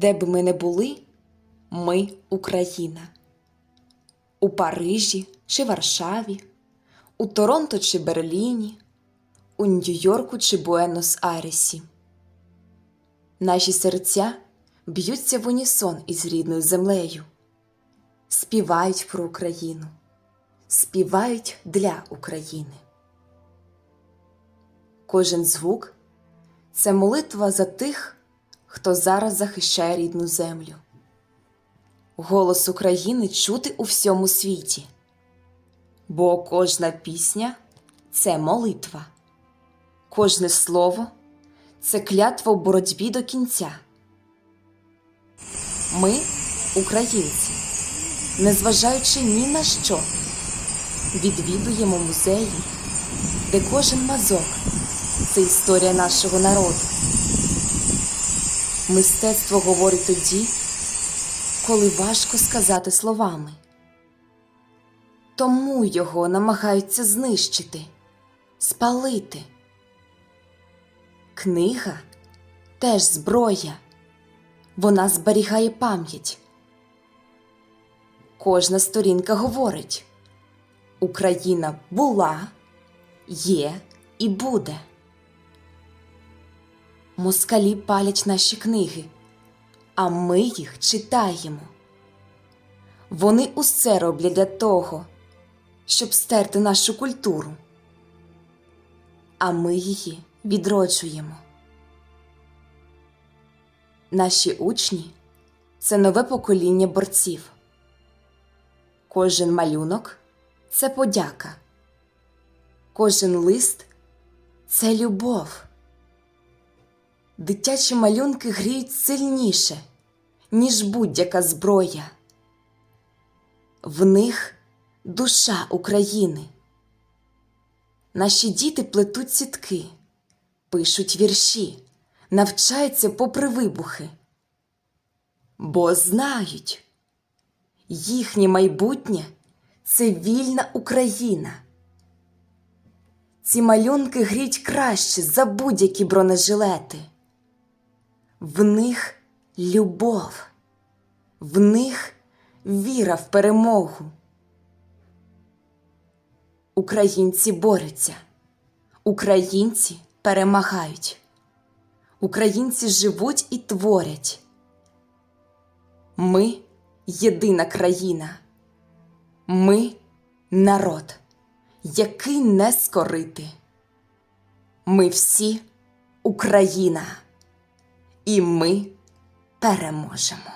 Де б ми не були, ми Україна. У Парижі чи Варшаві, у Торонто чи Берліні, у Нью-Йорку чи Буенос-Айресі. Наші серця б'ються в унісон із рідною землею, співають про Україну, співають для України. Кожен звук це молитва за тих, хто зараз захищає рідну землю. Голос України чути у всьому світі, бо кожна пісня це молитва, кожне слово це клятва в боротьбі до кінця. Ми, українці, незважаючи ні на що, відвідуємо музеї, де кожен мазок це історія нашого народу. Мистецтво говорить тоді, коли важко сказати словами. Тому його намагаються знищити, спалити. Книга теж зброя, вона зберігає пам'ять. Кожна сторінка говорить: Україна була, є і буде. Москалі палять наші книги, а ми їх читаємо. Вони усе роблять для того, щоб стерти нашу культуру, а ми її відроджуємо. Наші учні це нове покоління борців. Кожен малюнок це подяка, кожен лист це любов. Дитячі малюнки гріють сильніше, ніж будь-яка зброя. В них душа України. Наші діти плетуть сітки, пишуть вірші, навчаються попри вибухи, бо знають, їхнє майбутнє це вільна Україна. Ці малюнки гріть краще за будь-які бронежилети. В них любов, в них віра в перемогу. Українці борються, українці перемагають, українці живуть і творять. Ми єдина країна, ми народ, який не скорити. Ми всі Україна і ми переможемо.